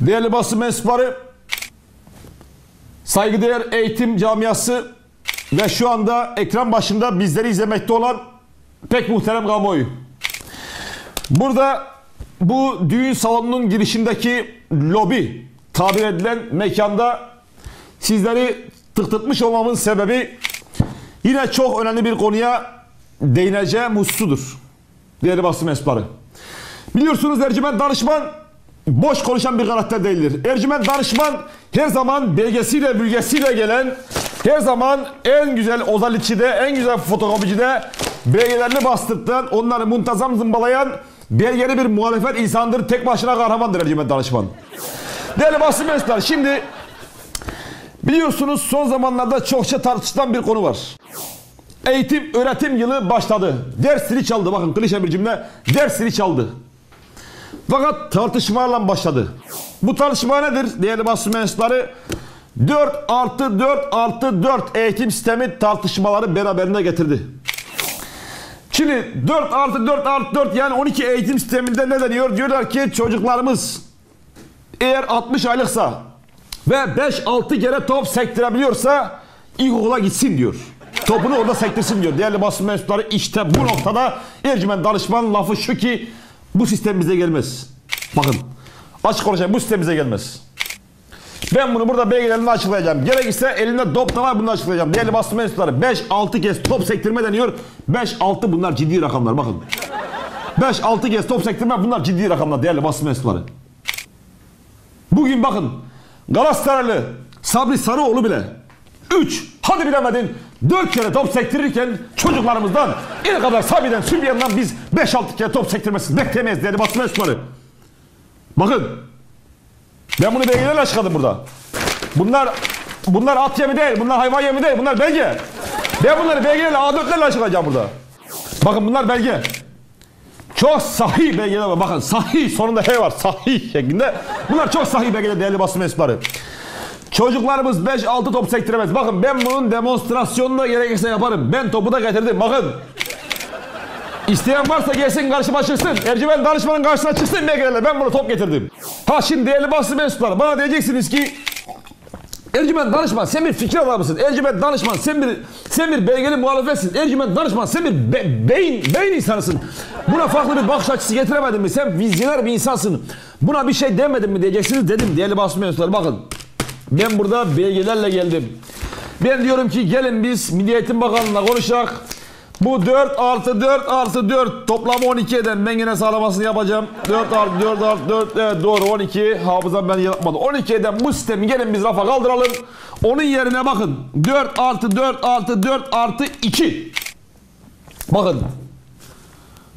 Değerli basın mensupları, saygıdeğer eğitim camiası ve şu anda ekran başında bizleri izlemekte olan pek muhterem kamuoyu. Burada bu düğün salonunun girişindeki lobi tabir edilen mekanda sizleri tıktırtmış olmamın sebebi yine çok önemli bir konuya değineceğim hususudur. Değerli basın mensupları. Biliyorsunuz Ercüment Danışman boş konuşan bir karakter değildir. Ercüment Danışman her zaman belgesiyle bülgesiyle gelen her zaman en güzel ozalitçide, en güzel fotokopicide belgelerini bastırtan, onları muntazam zımbalayan belgeli bir muhalefet insandır. Tek başına kahramandır Ercüment Danışman. Değerli basın mensupları şimdi biliyorsunuz son zamanlarda çokça tartışılan bir konu var. Eğitim öğretim yılı başladı. Ders zili çaldı. Bakın klişe bir cümle. Ders zili çaldı. Fakat tartışmalarla başladı. Bu tartışma nedir değerli basın mensupları? 4 artı 4 artı 4 eğitim sistemi tartışmaları beraberinde getirdi. Şimdi 4 artı 4 artı 4 yani 12 eğitim sisteminde ne deniyor? Diyorlar ki çocuklarımız eğer 60 aylıksa ve 5-6 kere top sektirebiliyorsa ilkokula gitsin diyor. Topunu orada sektirsin diyor. Değerli basın mensupları işte bu noktada Ercüment danışman lafı şu ki bu sistem bize gelmez. Bakın açık konuşayım bu sistem bize gelmez. Ben bunu burada belgelerini açıklayacağım. Gerekirse elinde top da var bunu açıklayacağım. Değerli basın mensupları 5-6 kez top sektirme deniyor. 5-6 bunlar ciddi rakamlar bakın. 5-6 kez top sektirme bunlar ciddi rakamlar değerli basın mensupları. Bugün bakın Galatasaraylı Sabri Sarıoğlu bile 3 hadi bilemedin 4 kere top sektirirken çocuklarımızdan ilk kadar Sabi'den Sübyan'dan biz 5-6 kere top sektirmesini beklemeyiz değerli basın mensupları. Bakın ben bunu belgelerle açıkladım burada. Bunlar bunlar at yemi değil, bunlar hayvan yemi değil, bunlar belge. Ben bunları belgelerle A4'lerle açıklayacağım burada. Bakın bunlar belge. Çok sahih belgeler var. Bakın sahih sonunda H var. Sahih şeklinde. Bunlar çok sahih belgeler değerli basın mensupları. Çocuklarımız 5-6 top sektiremez. Bakın ben bunun demonstrasyonunu gerekirse yaparım. Ben topu da getirdim. Bakın. İsteyen varsa gelsin karşıma çıksın. Ercüment danışmanın karşısına çıksın belgelerle. Ben bunu top getirdim. Ha şimdi değerli basın mensupları bana diyeceksiniz ki Ercüment danışman sen bir fikir adamısın. Ercüment danışman sen bir sen bir belgeli muhalefetsin. Ercüment danışman sen bir be- beyin beyin insanısın. Buna farklı bir bakış açısı getiremedin mi? Sen vizyoner bir insansın. Buna bir şey demedin mi diyeceksiniz dedim değerli basın mensupları. Bakın ben burada belgelerle geldim. Ben diyorum ki gelin biz Milli Eğitim Bakanlığı'na konuşak. Bu 4 artı 4 artı 4 toplamı 12 eden ben yine sağlamasını yapacağım. 4 artı 4 artı 4 evet doğru 12 hafızam ben yapmadı. 12 eden bu sistemi gelin biz rafa kaldıralım. Onun yerine bakın 4 artı 4 artı 4 artı 2. Bakın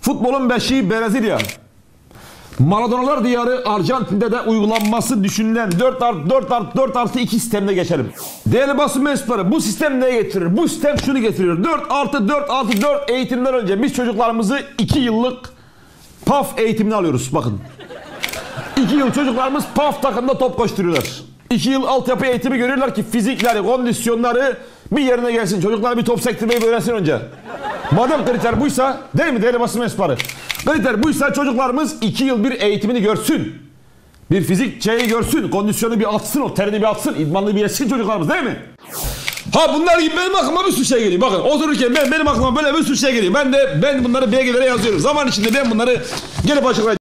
futbolun beşiği Brezilya. Maradonalar diyarı Arjantin'de de uygulanması düşünülen 4 artı 4 artı 4 artı 2 sistemine geçelim. Değerli basın mensupları bu sistem neye getirir? Bu sistem şunu getiriyor. 4 artı 4 artı 4 eğitimden önce biz çocuklarımızı 2 yıllık PAF eğitimini alıyoruz bakın. 2 yıl çocuklarımız PAF takımda top koşturuyorlar. 2 yıl altyapı eğitimi görüyorlar ki fizikleri, kondisyonları bir yerine gelsin. Çocuklar bir top sektirmeyi öğrensin önce. Madem kriter buysa değil mi değerli basın mensupları? Kriter buysa çocuklarımız 2 yıl bir eğitimini görsün. Bir fizik şeyi görsün, kondisyonu bir atsın, o terini bir atsın, idmanlı bir yesin çocuklarımız değil mi? Ha bunlar gibi benim aklıma bir sürü şey geliyor. Bakın otururken ben benim aklıma böyle bir sürü şey geliyor. Ben de ben bunları belgelere yazıyorum. Zaman içinde ben bunları gelip açıklayacağım.